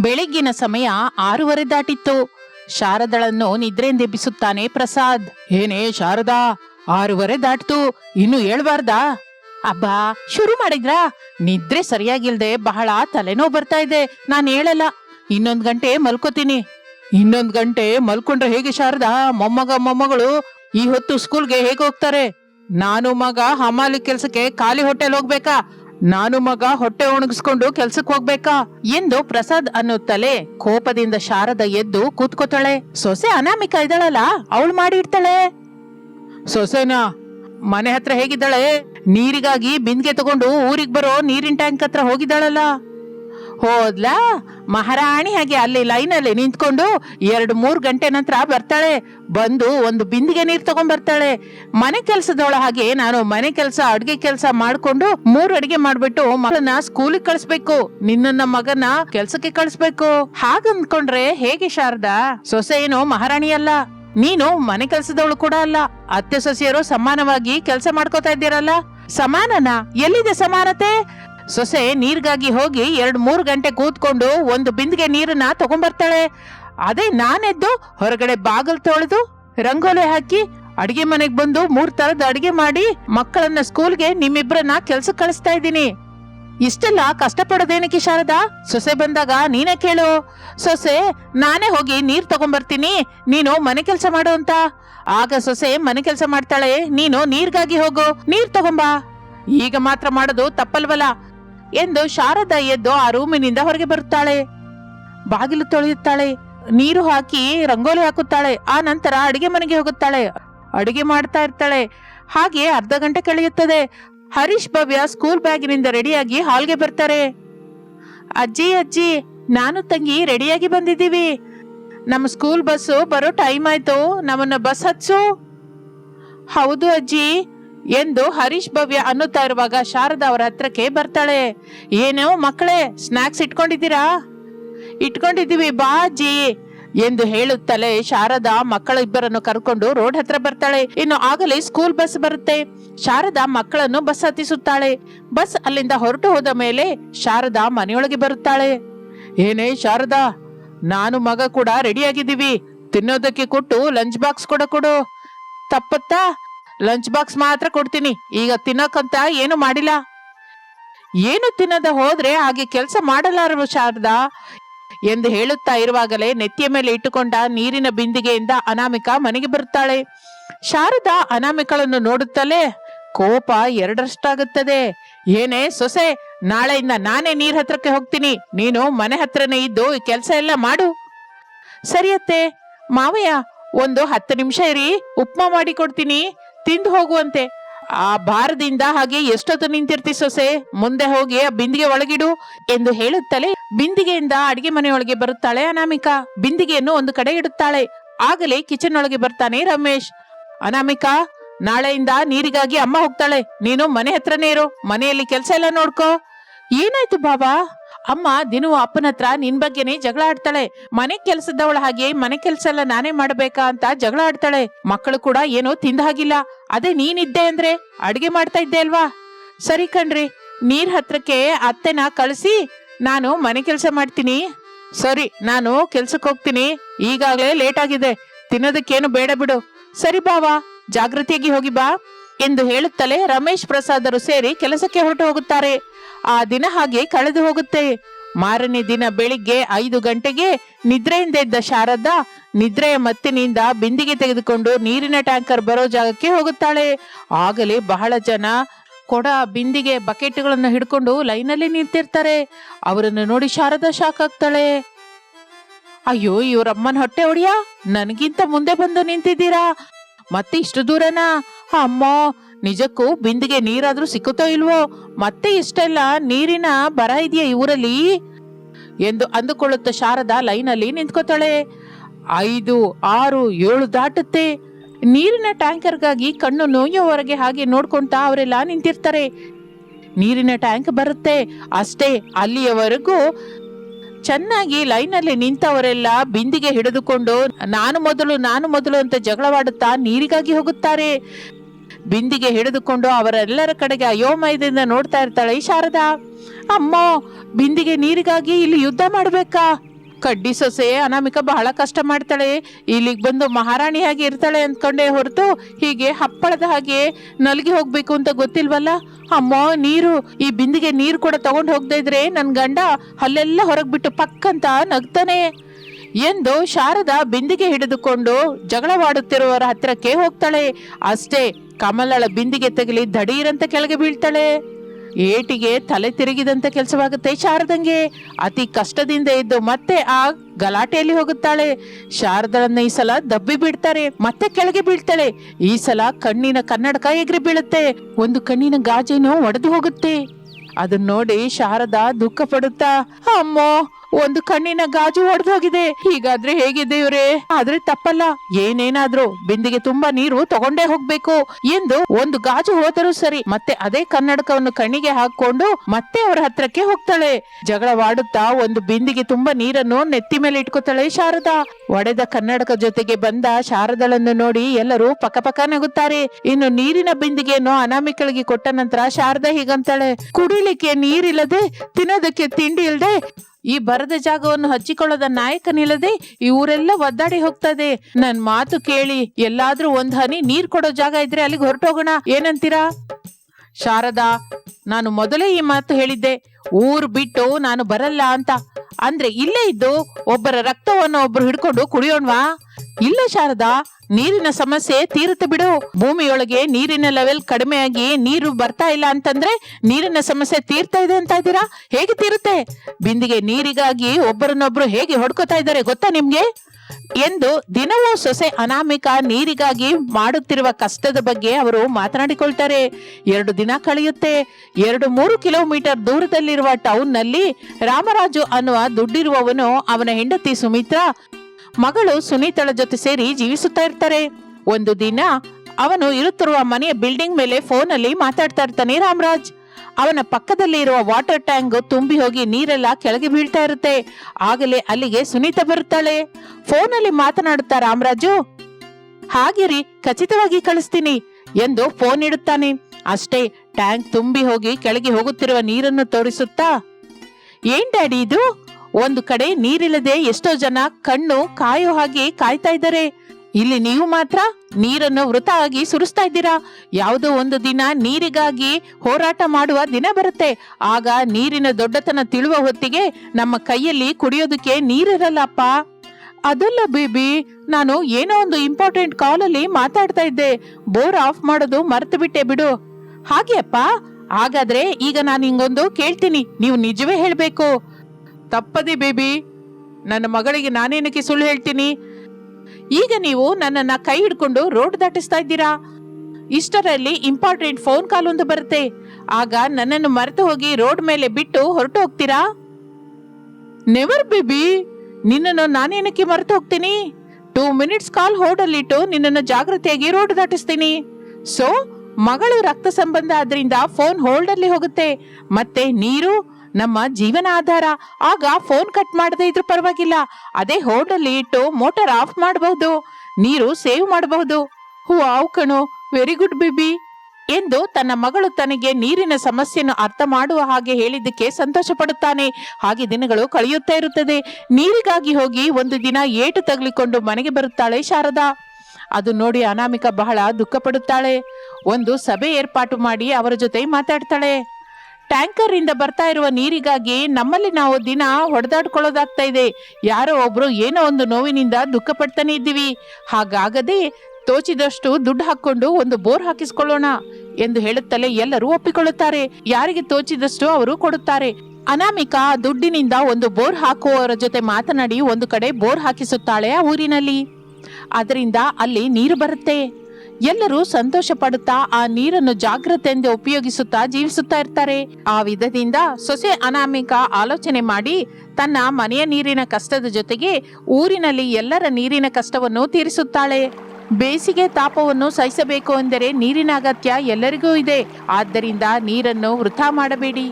ಬೆಳಗ್ಗಿನ ಸಮಯ ಆರೂವರೆ ದಾಟಿತ್ತು. ಶಾರದಳನ್ನು ನಿದ್ರೆಯಿಂದ ಎಬ್ಬಿಸುತ್ತಾನೆ ಪ್ರಸಾದ್. ಏನೇ ಶಾರದಾ, ಆರೂವರೆ ದಾಟ್ತು. ಇನ್ನು ಹೇಳ್ಬಾರ್ದಾ? ಅಬ್ಬಾ, ಶುರು ಮಾಡಿದ್ರಾ? ನಿದ್ರೆ ಸರಿಯಾಗಿಲ್ದೆ ಬಹಳ ತಲೆನೋವು ಬರ್ತಾ ಇದೆ. ನಾನ್ ಹೇಳಲ್ಲ. ಇನ್ನೊಂದ್ ಗಂಟೆ ಮಲ್ಕೋತೀನಿ. ಇನ್ನೊಂದ್ ಗಂಟೆ ಮಲ್ಕೊಂಡ್ರೆ ಹೇಗೆ ಶಾರದಾ? ಮೊಮ್ಮಗ, ಮೊಮ್ಮಗಳು ಈ ಹೊತ್ತು ಸ್ಕೂಲ್ಗೆ ಹೇಗೆ ಹೋಗ್ತಾರೆ? ನಾನು ಮಗ ಹಮಾಲಿ ಕೆಲ್ಸಕ್ಕೆ ಖಾಲಿ ಹೋಟೆಲ್ ಹೋಗ್ಬೇಕಾ? ನಾನು ಮಗ ಹೊಟ್ಟೆ ಒಣಗಿಸ್ಕೊಂಡು ಕೆಲ್ಸಕ್ಕೆ ಹೋಗ್ಬೇಕಾ? ಎಂದು ಪ್ರಸಾದ್ ಅನ್ನುತ್ತಲೇ ಕೋಪದಿಂದ ಶಾರದ ಎದ್ದು ಕೂತ್ಕೋತಾಳೆ. ಸೊಸೆ ಅನಾಮಿಕ ಇದ್ದಾಳಲ್ಲ, ಅವಳು ಮಾಡಿ ಇಡ್ತಾಳೆ ಸೊಸೆನಾ, ಮನೆ ಹತ್ರ ಹೇಗಿದ್ದಾಳೆ? ನೀರಿಗಾಗಿ ಬಿಂದಿಗೆ ತಗೊಂಡು ಊರಿಗೆ ಬರೋ ನೀರಿನ ಟ್ಯಾಂಕ್ ಹತ್ರ ಹೋಗಿದ್ದಾಳಲ್ಲ. ಹೋದ್ಲಾ? ಮಹಾರಾಣಿ ಹಾಗೆ ಅಲ್ಲಿ ಲೈನಲ್ಲಿ ನಿಂತ್ಕೊಂಡು ಎರಡು ಮೂರು ಗಂಟೆ ನಂತರ ಬರ್ತಾಳೆ. ಬಂದು ಒಂದು ಬಿಂದಿಗೆ ನೀರ್ ತಗೊಂಡ್ಬರ್ತಾಳೆ ಮನೆ ಕೆಲಸದವಳ ಹಾಗೆ ನಾನು ಮನೆ ಕೆಲಸ, ಅಡ್ಗೆ ಕೆಲಸ ಮಾಡ್ಕೊಂಡು ಮೂರ್ ಅಡಿಗೆ ಮಾಡ್ಬಿಟ್ಟು ಮಗನ ಸ್ಕೂಲಿಗೆ ಕಳಿಸ್ಬೇಕು. ನಿನ್ನ ಮಗನ ಕೆಲ್ಸಕ್ಕೆ ಕಳಿಸ್ಬೇಕು. ಹಾಗಂದ್ಕೊಂಡ್ರೆ ಹೇಗೆ ಶಾರದಾ? ಸೊಸೆ ಏನು ಮಹಾರಾಣಿ ಅಲ್ಲ. ನೀನು ಮನೆ ಕೆಲಸದವಳು ಕೂಡ ಅಲ್ಲ. ಅತ್ತೆ ಸೊಸೆಯರು ಸಮಾನವಾಗಿ ಕೆಲಸ ಮಾಡ್ಕೋತಾ ಇದ್ದೀರಲ್ಲ. ಸಮಾನನ? ಎಲ್ಲಿದೆ ಸಮಾನತೆ? ಸೊಸೆ ನೀರ್ಗಾಗಿ ಹೋಗಿ ಎರಡ್ ಮೂರ್ ಗಂಟೆ ಕೂತ್ಕೊಂಡು ಒಂದು ಬಿಂದಿಗೆ ನೀರನ್ನ ತಗೊಂಡ್ಬರ್ತಾಳೆ ಅದೇ ನಾನೆದ್ದು ಹೊರಗಡೆ ಬಾಗಲ್ ತೊಳೆದು ರಂಗೋಲಿ ಹಾಕಿ ಅಡಿಗೆ ಮನೆಗ್ ಬಂದು ಮೂರ್ ತರದ ಅಡಿಗೆ ಮಾಡಿ ಮಕ್ಕಳನ್ನ ಸ್ಕೂಲ್ಗೆ ನಿಮ್ಮಿಬ್ರನ್ನ ಕೆಲ್ಸಕ್ಕೆ ಕಳಿಸ್ತಾ ಇದ್ದೀನಿ. ಇಷ್ಟೆಲ್ಲ ಕಷ್ಟಪಡೋದೇನಕ್ಕೆ ಶಾರದಾ? ಸೊಸೆ ಬಂದಾಗ ನೀನೇ ಕೇಳು. ಸೊಸೆ, ನಾನೇ ಹೋಗಿ ನೀರ್ ತಗೊಂಬರ್ತೀನಿ. ನೀನು ಮನೆ ಕೆಲಸ ಮಾಡು ಅಂತ. ಆಗ ಸೊಸೆ ಮನೆ ಕೆಲಸ ಮಾಡ್ತಾಳೆ. ನೀನು ನೀರ್ಗಾಗಿ ಹೋಗು. ನೀರ್ ತಗೊಂಬಾ. ಈಗ ಮಾತ್ರ ಮಾಡೋದು ತಪ್ಪಲ್ವಲ್ಲ. ಎಂದು ಶಾರದಾ ಎದ್ದು ಆ ರೂಮಿನಿಂದ ಹೊರಗೆ ಬರುತ್ತಾಳೆ. ಬಾಗಿಲು ತೊಳೆಯುತ್ತಾಳೆ. ನೀರು ಹಾಕಿ ರಂಗೋಲಿ ಹಾಕುತ್ತಾಳೆ. ಆ ನಂತರ ಅಡಿಗೆ ಮನೆಗೆ ಹೋಗುತ್ತಾಳೆ. ಅಡುಗೆ ಮಾಡ್ತಾ ಇರ್ತಾಳೆ. ಹಾಗೆ ಅರ್ಧ ಗಂಟೆ ಕಳೆಯುತ್ತದೆ. ಹರೀಶ್ ಭವ್ಯ ಸ್ಕೂಲ್ ಬ್ಯಾಗಿನಿಂದ ರೆಡಿಯಾಗಿ ಹಾಲ್ಗೆ ಬರ್ತಾರೆ. ಅಜ್ಜಿ ಅಜ್ಜಿ, ನಾನು ತಂಗಿ ರೆಡಿಯಾಗಿ ಬಂದಿದ್ದೀವಿ. ನಮ್ಮ ಸ್ಕೂಲ್ ಬಸ್ಸು ಬರೋ ಟೈಮ್ ಆಯ್ತು. ನಮ್ಮನ್ನ ಬಸ್ ಹಚ್ಚು ಹೌದು ಅಜ್ಜಿ. ಎಂದು ಹರೀಶ್ ಭವ್ಯ ಅನ್ನುತ್ತಾ ಇರುವಾಗ ಶಾರದಾ ಅವರ ಹತ್ರಕ್ಕೆ ಬರ್ತಾಳೆ. ಏನೋ ಮಕ್ಕಳೇ ಸ್ನಾಕ್ಸ್ ಇಟ್ಕೊಂಡಿದ್ದೀರಾ? ಇಟ್ಕೊಂಡಿದ್ದೀವಿ ಬಾಜಿ ಎಂದು ಹೇಳುತ್ತಲೇ ಶಾರದಾ ಮಕ್ಕಳ ಇಬ್ಬರನ್ನು ಕರ್ಕೊಂಡು ರೋಡ್ ಹತ್ರ ಬರ್ತಾಳೆ. ಇನ್ನು ಆಗಲೇ ಸ್ಕೂಲ್ ಬಸ್ ಬರುತ್ತೆ. ಶಾರದಾ ಮಕ್ಕಳನ್ನು ಬಸ್ ಹತ್ತಿಸುತ್ತಾಳೆ. ಬಸ್ ಅಲ್ಲಿಂದ ಹೊರಟು ಹೋದ ಮೇಲೆ ಶಾರದಾ ಮನೆಯೊಳಗೆ ಬರುತ್ತಾಳೆ. ಏನೇ ಶಾರದಾ, ನಾನು ಮಗ ಕೂಡ ರೆಡಿಯಾಗಿದ್ದೀವಿ ತಿನ್ನೋದಕ್ಕೆ ಕೊಟ್ಟು ಲಂಚ್ ಬಾಕ್ಸ್ ಕೂಡ ಕೊಡು. ತಪ್ಪತ್ತಾ? ಲಂಚ್ ಬಾಕ್ಸ್ ಮಾತ್ರ ಕೊಡ್ತೀನಿ. ಈಗ ತಿನ್ನಕ್ಕಂತ ಏನು ಮಾಡಿಲ್ಲ. ಏನು ತಿನ್ನದ ಹೋದ್ರೆ ಹಾಗೆ ಕೆಲಸ ಮಾಡಲಾರರು ಶಾರದಾ? ಎಂದು ಹೇಳುತ್ತಾ ಇರುವಾಗಲೇ ನೆತ್ತಿಯ ಮೇಲೆ ಇಟ್ಟುಕೊಂಡ ನೀರಿನ ಬಿಂದಿಗೆಯಿಂದ ಅನಾಮಿಕ ಮನೆಗೆ ಬರುತ್ತಾಳೆ. ಶಾರದಾ ಅನಾಮಿಕಳನ್ನು ನೋಡುತ್ತಲೇ ಕೋಪ ಎರಡರಷ್ಟಾಗುತ್ತದೆ. ಏನೇ ಸೊಸೆ, ನಾಳೆಯಿಂದ ನಾನೇ ನೀರ್ ಹತ್ರಕ್ಕೆ ಹೋಗ್ತೀನಿ. ನೀನು ಮನೆ ಹತ್ರನೇ ಇದ್ದು ಈ ಕೆಲಸ ಎಲ್ಲ ಮಾಡು. ಸರಿಯತ್ತೆ. ಮಾವಯ್ಯ, ಒಂದು ಹತ್ತು ನಿಮಿಷ ಇರಿ. ಉಪ್ಮಾ ಮಾಡಿ ಕೊಡ್ತೀನಿ ತಿಂದು ಹೋಗುವಂತೆ. ಆ ಭಾರದಿಂದ ಹಾಗೆ ಎಷ್ಟೊತ್ತು ನಿಂತಿರ್ತಿ ಸೊಸೆ? ಮುಂದೆ ಹೋಗಿ ಆ ಬಿಂದಿಗೆ ಒಳಗಿಡು ಎಂದು ಹೇಳುತ್ತಲೇ ಬಿಂದಿಗೆಯಿಂದ ಅಡಿಗೆ ಮನೆಯೊಳಗೆ ಬರುತ್ತಾಳೆ ಅನಾಮಿಕಾ. ಬಿಂದಿಗೆಯನ್ನು ಒಂದು ಕಡೆ ಇಡುತ್ತಾಳೆ. ಆಗಲೇ ಕಿಚನ್ ಒಳಗೆ ಬರ್ತಾನೆ ರಮೇಶ್. ಅನಾಮಿಕಾ, ನಾಳೆಯಿಂದ ನೀರಿಗಾಗಿ ಅಮ್ಮ ಹೋಗ್ತಾಳೆ. ನೀನು ಮನೆ ಹತ್ರನೇ ಇರು. ಮನೆಯಲ್ಲಿ ಕೆಲಸ ಎಲ್ಲ ನೋಡ್ಕೋ. ಏನಾಯ್ತು ಬಾಬಾ? ಅಮ್ಮ, ದಿನವೂ ಅಪ್ಪನ ಹತ್ರ ನಿನ್ ಬಗ್ಗೆನೇ ಜಗಳ ಆಡ್ತಾಳೆ. ಮನೆ ಕೆಲಸದವಳ ಹಾಗೆ ಮನೆ ಕೆಲ್ಸ ಎಲ್ಲ ನಾನೇ ಮಾಡ್ಬೇಕಾ ಅಂತ ಜಗಳ ಆಡ್ತಾಳೆ. ಮಕ್ಕಳು ಕೂಡ ಏನೋ ತಿಂದ ಹಾಗಿಲ್ಲ ಅದೇ ನೀನಿದ್ದೆ ಅಂದ್ರೆ ಅಡ್ಗೆ ಮಾಡ್ತಾ ಇದ್ದೆ ಅಲ್ವಾ? ಸರಿ ಕಣ್ರಿ, ನೀರ್ ಹತ್ರಕ್ಕೆ ಅತ್ತೆನ ಕಳಿಸಿ ನಾನು ಮನೆ ಕೆಲಸ ಮಾಡ್ತೀನಿ. ಸರಿ, ನಾನು ಕೆಲ್ಸಕ್ಕೆ ಹೋಗ್ತೀನಿ. ಈಗಾಗಲೇ ಲೇಟ್ ಆಗಿದೆ. ತಿನ್ನೋದಕ್ಕೇನು ಬೇಡ ಬಿಡು. ಸರಿ ಬಾವಾ ಜಾಗೃತಿಯಾಗಿ ಹೋಗಿ ಬಾ. ಎಂದು ಹೇಳುತ್ತಲೇ ರಮೇಶ್ ಪ್ರಸಾದರು ಸೇರಿ ಕೆಲಸಕ್ಕೆ ಹೊರಟು ಹೋಗುತ್ತಾರೆ. ಆ ದಿನ ಹಾಗೆ ಕಳೆದು ಹೋಗುತ್ತೆ. ಮಾರನೇ ದಿನ ಬೆಳಿಗ್ಗೆ ಐದು ಗಂಟೆಗೆ ನಿದ್ರೆಯಿಂದ ಇದ್ದ ಶಾರದಾ ನಿದ್ರೆಯ ಮತ್ತಿನಿಂದ ಬಿಂದಿಗೆ ತೆಗೆದುಕೊಂಡು ನೀರಿನ ಟ್ಯಾಂಕರ್ ಬರೋ ಜಾಗಕ್ಕೆ ಹೋಗುತ್ತಾಳೆ. ಆಗಲೇ ಬಹಳ ಜನ ಕೊಡ ಬಿಂದಿಗೆ ಬಕೆಟ್ಗಳನ್ನು ಹಿಡ್ಕೊಂಡು ಲೈನಲ್ಲಿ ನಿಂತಿರ್ತಾರೆ. ಅವರನ್ನು ನೋಡಿ ಶಾರದಾ ಶಾಕ್ ಆಗ್ತಾಳೆ. ಅಯ್ಯೋ, ಇವರಮ್ಮನ ಹೊಟ್ಟೆ ಹೊಡಿಯಾ? ನನಗಿಂತ ಮುಂದೆ ಬಂದು ನಿಂತಿದ್ದೀರಾ? ಮತ್ತೆ ಇಷ್ಟು ದೂರನಾ? ಅಮ್ಮೋ ನಿಜಕ್ಕೂ ಬಿಂದಿಗೆ ನೀರಾದ್ರೂ ಸಿಕ್ಕುತ್ತೋ ಇಲ್ವೋ? ಮತ್ತೆ ಇಷ್ಟೆಲ್ಲ ನೀರಿನ ಬರ ಇದೆಯಾ ಇವರಲ್ಲಿ ಎಂದು ಅಂದುಕೊಳ್ಳುತ್ತ ಶಾರದಾ ಲೈನಲ್ಲಿ ನಿಂತ್ಕೋತಾಳೆ. ಐದು, ಆರು, ಏಳು ದಾಟುತ್ತೆ. ನೀರಿನ ಟ್ಯಾಂಕರ್ಗಾಗಿ ಕಣ್ಣು ನೋಯುವವರೆಗೆ ಹಾಗೆ ನೋಡ್ಕೊಂತ ಅವರೆಲ್ಲ ನಿಂತಿರ್ತಾರೆ. ನೀರಿನ ಟ್ಯಾಂಕ್ ಬರುತ್ತೆ. ಅಷ್ಟೇ, ಅಲ್ಲಿಯವರೆಗೂ ಚೆನ್ನಾಗಿ ಲೈನಲ್ಲಿ ನಿಂತವರೆಲ್ಲ ಬಿಂದಿಗೆ ಹಿಡಿದುಕೊಂಡು, ನಾನು ಮೊದಲು ನಾನು ಮೊದಲು ಅಂತ ಜಗಳವಾಡುತ್ತಾ ನೀರಿಗಾಗಿ ಹೋಗುತ್ತಾರೆ. ಬಿಂದಿಗೆ ಹಿಡಿದುಕೊಂಡು ಅವರೆಲ್ಲರ ಕಡೆಗೆ ಅಯೋಮಯದಿಂದ ನೋಡ್ತಾ ಇರ್ತಾಳೆ ಈ ಶಾರದಾ. ಅಮ್ಮೋ, ಬಿಂದಿಗೆ ನೀರಿಗಾಗಿ ಇಲ್ಲಿ ಯುದ್ಧ ಮಾಡಬೇಕಾ? ಕಡ್ಡಿ ಸೊಸೆ ಅನಾಮಿಕ ಬಹಳ ಕಷ್ಟ ಮಾಡ್ತಾಳೆ. ಇಲ್ಲಿಗೆ ಬಂದು ಮಹಾರಾಣಿಯಾಗಿ ಇರ್ತಾಳೆ ಅಂದ್ಕೊಂಡೆ ಹೊರತು ಹೀಗೆ ಹಪ್ಪಳದ ಹಾಗೆ ನಲಗಿ ಹೋಗ್ಬೇಕು ಅಂತ ಗೊತ್ತಿಲ್ವಲ್ಲ? ಅಮ್ಮೋ, ನೀರು, ಈ ಬಿಂದಿಗೆ ನೀರು ಕೂಡ ತಗೊಂಡು ಹೋಗ್ದೇ ಇದ್ರೆ ನನ್ನ ಗಂಡ ಅಲ್ಲೆಲ್ಲ ಹೊರಗೆ ಬಿಟ್ಟು ಪಕ್ಕಂತ ನಗ್ತಾನೆ. ಎಂದು ಶಾರದಾ ಬಿಂದಿಗೆ ಹಿಡಿದುಕೊಂಡು ಜಗಳವಾಡುತ್ತಿರುವವರ ಹತ್ತಿರಕ್ಕೆ ಹೋಗ್ತಾಳೆ. ಅಷ್ಟೇ ಕಮಲಳ ಬಿಂದಿಗೆ ತಗಲಿ ದಡೀರಂತ ಕೆಳಗೆ ಬೀಳ್ತಾಳೆ. ಏಟಿಗೆ ತಲೆ ತಿರುಗಿದಂತ ಕೆಲಸವಾಗುತ್ತೆ ಶಾರದಂಗೆ. ಅತಿ ಕಷ್ಟದಿಂದ ಇದ್ದು ಮತ್ತೆ ಆ ಗಲಾಟೆಯಲ್ಲಿ ಹೋಗುತ್ತಾಳೆ. ಶಾರದಳನ್ನ ಈ ಸಲ ದಬ್ಬಿ ಬಿಡ್ತಾರೆ, ಮತ್ತೆ ಕೆಳಗೆ ಬೀಳ್ತಾಳೆ. ಈ ಸಲ ಕಣ್ಣಿನ ಕನ್ನಡಕ ಎಗರಿ ಬೀಳುತ್ತೆ, ಒಂದು ಕಣ್ಣಿನ ಗಾಜೇನು ಒಡೆದು ಹೋಗುತ್ತೆ. ಅದನ್ನ ನೋಡಿ ಶಾರದಾ ದುಃಖ ಪಡುತ್ತಾ ಅಮ್ಮೋ ಒಂದು ಕಣ್ಣಿನ ಗಾಜು ಹೋಗಿದೆ ಹೀಗಾದ್ರೆ ಹೇಗಿದೆ ಇವ್ರೆ ಆದ್ರೆ ತಪ್ಪಲ್ಲ. ಏನೇನಾದ್ರೂ ಬಿಂದಿಗೆ ತುಂಬಾ ನೀರು ತಗೊಂಡೇ ಹೋಗ್ಬೇಕು ಎಂದು ಒಂದು ಗಾಜು ಹೋದರೂ ಸರಿ, ಮತ್ತೆ ಅದೇ ಕನ್ನಡಕವನ್ನು ಕಣ್ಣಿಗೆ ಹಾಕೊಂಡು ಮತ್ತೆ ಅವರ ಹತ್ರಕ್ಕೆ ಹೋಗ್ತಾಳೆ. ಜಗಳವಾಡುತ್ತಾ ಒಂದು ಬಿಂದಿಗೆ ತುಂಬಾ ನೀರನ್ನು ನೆತ್ತಿ ಮೇಲೆ ಇಟ್ಕೋತಾಳೆ ಶಾರದಾ. ಒಡೆದ ಕನ್ನಡಕ ಜೊತೆಗೆ ಬಂದ ಶಾರದಳನ್ನು ನೋಡಿ ಎಲ್ಲರೂ ಪಕಪಕ ನಗುತ್ತಾರೆ. ಇನ್ನು ನೀರಿನ ಬಿಂದಿಗೆಯನ್ನು ಅನಾಮಿಕಳಿಗೆ ಕೊಟ್ಟ ನಂತರ ಶಾರದಾ ಹೀಗಂತಾಳೆ. ಕುಡಿಲಿಕ್ಕೆ ನೀರಿಲ್ಲದೆ, ತಿನ್ನೋದಕ್ಕೆ ತಿಂಡಿ ಇಲ್ಲದೆ ಈ ಬರದ ಜಾಗವನ್ನು ಹಚ್ಚಿಕೊಳ್ಳದ ನಾಯಕನಿಲ್ಲದೆ ಈ ಊರೆಲ್ಲ ಒದ್ದಾಡಿ ಹೋಗ್ತದೆ. ನನ್ ಮಾತು ಕೇಳಿ ಎಲ್ಲಾದ್ರೂ ಒಂದ್ ಹನಿ ನೀರ್ ಕೊಡೋ ಜಾಗ ಇದ್ರೆ ಅಲ್ಲಿಗೆ ಹೊರಟೋಗೋಣ. ಏನಂತೀರಾ? ಶಾರದಾ, ನಾನು ಮೊದಲೇ ಈ ಮಾತು ಹೇಳಿದ್ದೆ. ಊರ್ ಬಿಟ್ಟು ನಾನು ಬರಲ್ಲ ಅಂತ. ಅಂದ್ರೆ ಇಲ್ಲೇ ಇದ್ದು ಒಬ್ಬರ ರಕ್ತವನ್ನು ಒಬ್ರು ಹಿಡ್ಕೊಂಡು ಕುಡಿಯೋಣ್ವಾ? ಇಲ್ಲ ಶಾರದಾ, ನೀರಿನ ಸಮಸ್ಯೆ ತೀರುತ್ತೆ ಬಿಡು. ಭೂಮಿಯೊಳಗೆ ನೀರಿನ ಲೆವೆಲ್ ಕಡಿಮೆಯಾಗಿ ನೀರು ಬರ್ತಾ ಇಲ್ಲ ಅಂತಂದ್ರೆ ನೀರಿನ ಸಮಸ್ಯೆ ತೀರ್ತಾ ಇದೆ ಅಂತ ಇದ್ದೀರಾ? ಹೇಗೆ ತೀರುತ್ತೆ? ಬಿಂದಿಗೆ ನೀರಿಗಾಗಿ ಒಬ್ಬರನ್ನೊಬ್ರು ಹೇಗೆ ಹೊಡ್ಕೋತಾ ಇದ್ದಾರೆ ಗೊತ್ತಾ ನಿಮ್ಗೆ? ಎಂದು ದಿನವೂ ಸೊಸೆ ಅನಾಮಿಕ ನೀರಿಗಾಗಿ ಮಾಡುತ್ತಿರುವ ಕಷ್ಟದ ಬಗ್ಗೆ ಅವರು ಮಾತನಾಡಿಕೊಳ್ತಾರೆ. ಎರಡು ದಿನ ಕಳೆಯುತ್ತೆ. ಎರಡು ಮೂರು ಕಿಲೋಮೀಟರ್ ದೂರದಲ್ಲಿರುವ ಟೌನ್ನಲ್ಲಿ ರಾಮರಾಜು ಅನ್ನುವ ದುಡ್ಡಿರುವವನು ಅವನ ಹೆಂಡತಿ ಸುಮಿತ್ರಾ. ಮಗಳು ಸುನೀತಳ ಜೊತೆ ಸೇರಿ ಜೀವಿಸುತ್ತಾ ಇರ್ತಾರೆ. ಒಂದು ದಿನ ಅವನು ಇರುತ್ತಿರುವ ಮನೆಯ ಬಿಲ್ಡಿಂಗ್ ಮೇಲೆ ಫೋನ್ ಅಲ್ಲಿ ಮಾತಾಡ್ತಾ ಇರ್ತಾನೆ ರಾಮರಾಜ್. ಅವನ ಪಕ್ಕದಲ್ಲಿ ಇರುವ ವಾಟರ್ ಟ್ಯಾಂಕ್ ತುಂಬಿ ಹೋಗಿ ನೀರೆಲ್ಲ ಕೆಳಗೆ ಬೀಳ್ತಾ ಇರುತ್ತೆ. ಆಗಲೇ ಅಲ್ಲಿಗೆ ಸುನೀತ ಬರುತ್ತಾಳೆ. ಫೋನ್ ಅಲ್ಲಿ ಮಾತನಾಡುತ್ತಾ ರಾಮರಾಜು ಹಾಗಿರಿ ಖಚಿತವಾಗಿ ಕಳಿಸ್ತೀನಿ ಎಂದು ಫೋನ್ ಇಡುತ್ತಾನೆ. ಅಷ್ಟೇ, ಟ್ಯಾಂಕ್ ತುಂಬಿ ಹೋಗಿ ಕೆಳಗೆ ಹೋಗುತ್ತಿರುವ ನೀರನ್ನು ತೋರಿಸುತ್ತಾ, ಏನ್ ಡ್ಯಾಡಿ ಇದು? ಒಂದು ಕಡೆ ನೀರಿಲ್ಲದೆ ಎಷ್ಟೋ ಜನ ಕಣ್ಣು ಕಾಯೋ ಹಾಗೆ ಕಾಯ್ತಾ ಇದ್ದಾರೆ. ಇಲ್ಲಿ ನೀವು ಮಾತ್ರ ನೀರನ್ನು ವೃತ ಆಗಿ ಸುರಿಸ್ತಾ ಇದ್ದೀರಾ? ಯಾವುದೋ ಒಂದು ದಿನ ನೀರಿಗಾಗಿ ಹೋರಾಟ ಮಾಡುವ ದಿನ ಬರುತ್ತೆ. ಆಗ ನೀರಿನ ದೊಡ್ಡತನ ತಿಳುವ ಹೊತ್ತಿಗೆ ನಮ್ಮ ಕೈಯಲ್ಲಿ ಕುಡಿಯೋದಕ್ಕೆ ನೀರಿರಲ್ಲಪ್ಪ. ಅದಲ್ಲ ಬೇಬಿ, ನಾನು ಏನೋ ಒಂದು ಇಂಪಾರ್ಟೆಂಟ್ ಕಾಲಲ್ಲಿ ಮಾತಾಡ್ತಾ ಇದ್ದೆ. ಬೋರ್ ಆಫ್ ಮಾಡೋದು ಮರೆತು ಬಿಟ್ಟೆ ಬಿಡು. ಹಾಗೆ ಅಪ್ಪ? ಹಾಗಾದ್ರೆ ಈಗ ನಾನು ಹಿಂಗೊಂದು ಕೇಳ್ತೀನಿ. ನೀವು ನಿಜವೇ ಹೇಳ್ಬೇಕು. ತಪ್ಪದೆ ಬೇಬಿ, ನನ್ನ ಮಗಳಿಗೆ ನಾನೇನಕ್ಕೆ ಸುಳ್ಳು ಹೇಳ್ತೀನಿ? ಈಗ ನೀವು ನನ್ನನ್ನ ಕೈ ಹಿಡ್ಕೊಂಡು ರೋಡ್ ದಾಟಿಸ್ತಾ ಇದ್ದೀರಾ? ಇಷ್ಟರಲ್ಲಿ ಇಂಪಾರ್ಟೆಂಟ್ ಫೋನ್ ಕಾಲ್ ಒಂದು ಬರುತ್ತೆ. ಆಗ ನನ್ನನ್ನು ಮರೆತು ಹೋಗಿ ರೋಡ್ ಮೇಲೆ ಬಿಟ್ಟು ಹೊರಟು ಹೋಗ್ತೀರಾ? ನೆವರ್ ಬೇಬಿ, ನಿನ್ನನ್ನು ನಾನೇನಕ್ಕೆ ಮರೆತು ಹೋಗ್ತೀನಿ? ಟೂ ಮಿನಿಟ್ಸ್ ಕಾಲ್ ಹೋಡಲ್ಲಿಟ್ಟು ನಿನ್ನನ್ನು ಜಾಗೃತಿಯಾಗಿ ರೋಡ್ ದಾಟಿಸ್ತೀನಿ. ಸೊ, ಮಗಳು ರಕ್ತ ಸಂಬಂಧ ಆದ್ರಿಂದ ಫೋನ್ ಹೋಲ್ಡಲ್ಲಿ ಹೋಗುತ್ತೆ. ಮತ್ತೆ ನೀರು ನಮ್ಮ ಜೀವನ ಆಧಾರ. ಆಗ ಫೋನ್ ಕಟ್ ಮಾಡದೇ ಇದ್ರೂ ಪರವಾಗಿಲ್ಲ. ಅದೇ ಹೋಲ್ಡಲ್ಲಿ ಇಟ್ಟು ಮೋಟರ್ ಆಫ್ ಮಾಡಬಹುದು. ನೀರು ಸೇವ್ ಮಾಡಬಹುದು. ವಾವ್ ಕಣು ವೆರಿ ಗುಡ್ ಬೇಬಿ ಎಂದು ತನ್ನ ಮಗಳು ತನಗೆ ನೀರಿನ ಸಮಸ್ಯೆಯನ್ನು ಅರ್ಥ ಮಾಡುವ ಹಾಗೆ ಹೇಳಿದ್ದಕ್ಕೆ ಸಂತೋಷ ಪಡುತ್ತಾನೆ ಹಾಗೆ ದಿನಗಳು ಕಳೆಯುತ್ತಾ ಇರುತ್ತದೆ. ನೀರಿಗಾಗಿ ಹೋಗಿ ಒಂದು ದಿನ ಏಟು ತಗಲಿಕೊಂಡು ಮನೆಗೆ ಬರುತ್ತಾಳೆ ಶಾರದಾ. ಅದು ನೋಡಿ ಅನಾಮಿಕ ಬಹಳ ದುಃಖ ಪಡುತ್ತಾಳೆ ಒಂದು ಸಭೆ ಏರ್ಪಾಟು ಮಾಡಿ ಅವರ ಜೊತೆ ಮಾತಾಡ್ತಾಳೆ. ಟ್ಯಾಂಕರ್ ಇಂದ ಬರ್ತಾ ಇರುವ ನೀರಿಗಾಗಿ ನಮ್ಮಲ್ಲಿ ನಾವು ದಿನ ಹೊಡೆದಾಡ್ಕೊಳ್ಳೋದಾಗ್ತಾ ಇದೆ. ಯಾರೋ ಒಬ್ರು ಏನೋ ಒಂದು ನೋವಿನಿಂದ ದುಃಖ ಪಡ್ತಾನೆ ಇದ್ದೀವಿ. ಹಾಗಾಗದೆ ತೋಚಿದಷ್ಟು ದುಡ್ಡು ಹಾಕೊಂಡು ಒಂದು ಬೋರ್ ಹಾಕಿಸ್ಕೊಳ್ಳೋಣ ಎಂದು ಹೇಳುತ್ತಲೇ ಎಲ್ಲರೂ ಒಪ್ಪಿಕೊಳ್ಳುತ್ತಾರೆ. ಯಾರಿಗೆ ತೋಚಿದಷ್ಟು ಅವರು ಕೊಡುತ್ತಾರೆ. ಅನಾಮಿಕ ದುಡ್ಡಿನಿಂದ ಒಂದು ಬೋರ್ ಹಾಕುವವರ ಜೊತೆ ಮಾತನಾಡಿ ಒಂದು ಕಡೆ ಬೋರ್ ಹಾಕಿಸುತ್ತಾಳೆ ಆ ಊರಿನಲ್ಲಿ. ಅದರಿಂದ ಅಲ್ಲಿ ನೀರು ಬರುತ್ತೆ. ಎಲ್ಲರೂ ಸಂತೋಷ ಪಡುತ್ತಾ ಆ ನೀರನ್ನು ಜಾಗ್ರತೆಯಿಂದ ಉಪಯೋಗಿಸುತ್ತಾ ಜೀವಿಸುತ್ತಾ ಇರ್ತಾರೆ. ಆ ವಿಧದಿಂದ ಸೊಸೆ ಅನಾಮಿಕ ಆಲೋಚನೆ ಮಾಡಿ ತನ್ನ ಮನೆಯ ನೀರಿನ ಕಷ್ಟದ ಜೊತೆಗೆ ಊರಿನಲ್ಲಿ ಎಲ್ಲರ ನೀರಿನ ಕಷ್ಟವನ್ನು ತೀರಿಸುತ್ತಾಳೆ. ಬೇಸಿಗೆ ತಾಪವನ್ನು ಸಹಿಸಬೇಕು ಎಂದರೆ ನೀರಿನ ಅಗತ್ಯ ಎಲ್ಲರಿಗೂ ಇದೆ. ಆದ್ದರಿಂದ ನೀರನ್ನು ವೃಥಾ ಮಾಡಬೇಡಿ.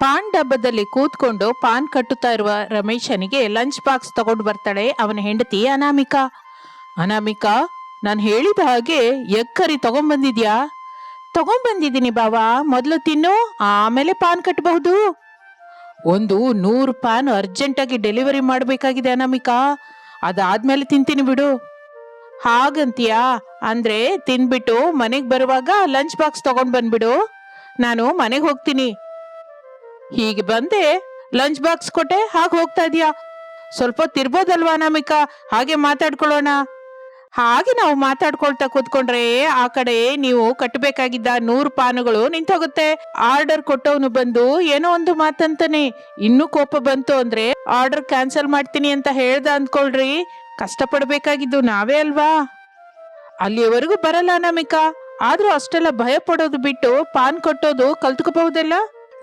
ಪಾನ್ ಡಬ್ಬದಲ್ಲಿ ಕೂತ್ಕೊಂಡು ಪಾನ್ ಕಟ್ಟುತ್ತಾ ಇರುವ ರಮೇಶನಿಗೆ ಲಂಚ್ ಬಾಕ್ಸ್ ತಗೊಂಡು ಬರ್ತಾಳೆ ಅವನ ಹೆಂಡತಿ ಅನಾಮಿಕಾ. ಅನಾಮಿಕಾ, ನಾನು ಹೇಳಿದ ಹಾಗೆ ಎಕ್ಕರಿ ತಗೊಂಡ್ಬಂದಿದ್ಯಾ ತಗೊಂಡ್ಬಂದಿದ್ದೀನಿ ಬಾವಾ, ಮೊದಲು ತಿನ್ನು, ಆಮೇಲೆ ಪಾನ್ ಕಟ್ಟಬಹುದು ಒಂದು ನೂರು ಪಾನ್ ಅರ್ಜೆಂಟಾಗಿ ಡೆಲಿವರಿ ಮಾಡಬೇಕಾಗಿದೆ ಅನಾಮಿಕಾ. ಅದಾದ್ಮೇಲೆ ತಿಂತೀನಿ ಬಿಡು. ಹಾಗಂತೀಯಾ? ಅಂದ್ರೆ ತಿನ್ಬಿಟ್ಟು ಮನೆಗೆ ಬರುವಾಗ ಲಂಚ್ ಬಾಕ್ಸ್ ತಗೊಂಡ್ ಬಂದ್ಬಿಡು. ನಾನು ಮನೆಗೆ ಹೋಗ್ತೀನಿ. ಹೀಗೆ ಬಂದೆ ಲಂಚ್ ಬಾಕ್ಸ್ ಕೊಟ್ಟೆ ಹಾಗೆ ಹೋಗ್ತಾ ಇದೀಯಾ? ಸ್ವಲ್ಪ ತಿರ್ಬೋದಲ್ವಾ ಅನಾಮಿಕಾ? ಹಾಗೆ ಮಾತಾಡ್ಕೊಳ್ಳೋಣ. ಹಾಗೆ ನಾವು ಮಾತಾಡ್ಕೊಳ್ತಾ ಕೂತ್ಕೊಂಡ್ರೆ ಆ ಕಡೆ ನೀವು ಕಟ್ಟಬೇಕಾಗಿದ್ದ ನೂರು ಪಾನುಗಳು ನಿಂತೋಗುತ್ತೆ. ಆರ್ಡರ್ ಕೊಟ್ಟವನು ಬಂದು ಏನೋ ಒಂದು ಮಾತಂತಾನೆ. ಇನ್ನೂ ಕೋಪ ಬಂತು ಅಂದ್ರೆ ಆರ್ಡರ್ ಕ್ಯಾನ್ಸಲ್ ಮಾಡ್ತೀನಿ ಅಂತ ಹೇಳ್ದ ಅಂದ್ಕೊಳ್ರಿ. ಕಷ್ಟಪಡ್ಬೇಕಾಗಿದ್ದು ನಾವೇ ಅಲ್ವಾ? ಅಲ್ಲಿಯವರೆಗೂ ಬರಲ್ಲ ಅನಾಮಿಕಾ. ಆದ್ರೂ ಅಷ್ಟೆಲ್ಲ ಭಯ ಪಡೋದು ಬಿಟ್ಟು ಪಾನ್ ಕೊಟ್ಟೋದು ಕಲ್ತ್ಕೋಬಹುದಲ್ಲ?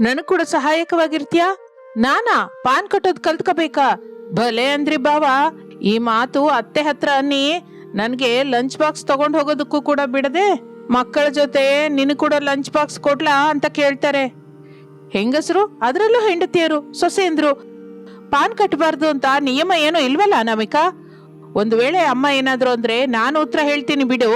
ನನಗ್ ಕೂಡ ಸಹಾಯಕವಾಗಿರ್ತೀಯಾ? ನಾನಾ, ಪಾನ್ ಕಟ್ಟೋದು ಕಲ್ತ್ಕೋಬೇಕಾ? ಭಲೆ ಅಂದ್ರಿ ಬಾವಾ. ಈ ಮಾತು ಅತ್ತೆ ಹತ್ರ ಅನ್ನಿ ನನ್ಗೆ ಲಂಚ್ ಬಾಕ್ಸ್ ತಗೊಂಡು ಹೋಗೋದಕ್ಕೂ ಕೂಡ ಬಿಡದೆ ಮಕ್ಕಳ ಜೊತೆ ನಿನ್ನ ಕೂಡ ಲಂಚ್ ಬಾಕ್ಸ್ ಕೊಡ್ಲಾ ಅಂತ ಕೇಳ್ತಾರೆ. ಹೆಂಗಸರು? ಅದರಲ್ಲೂ ಹೆಂಡತಿಯರು, ಸೊಸೆಯಂದ್ರು. ಪಾನ್ ಕಟ್ಟಬಾರ್ದು ಅಂತ ನಿಯಮ ಏನೋ ಇಲ್ವಲ್ಲ ನಮಿಕಾ ಒಂದು ವೇಳೆ ಅಮ್ಮ ಏನಾದ್ರು ಅಂದ್ರೆ ನಾನು ಉತ್ತರ ಹೇಳ್ತೀನಿ ಬಿಡು.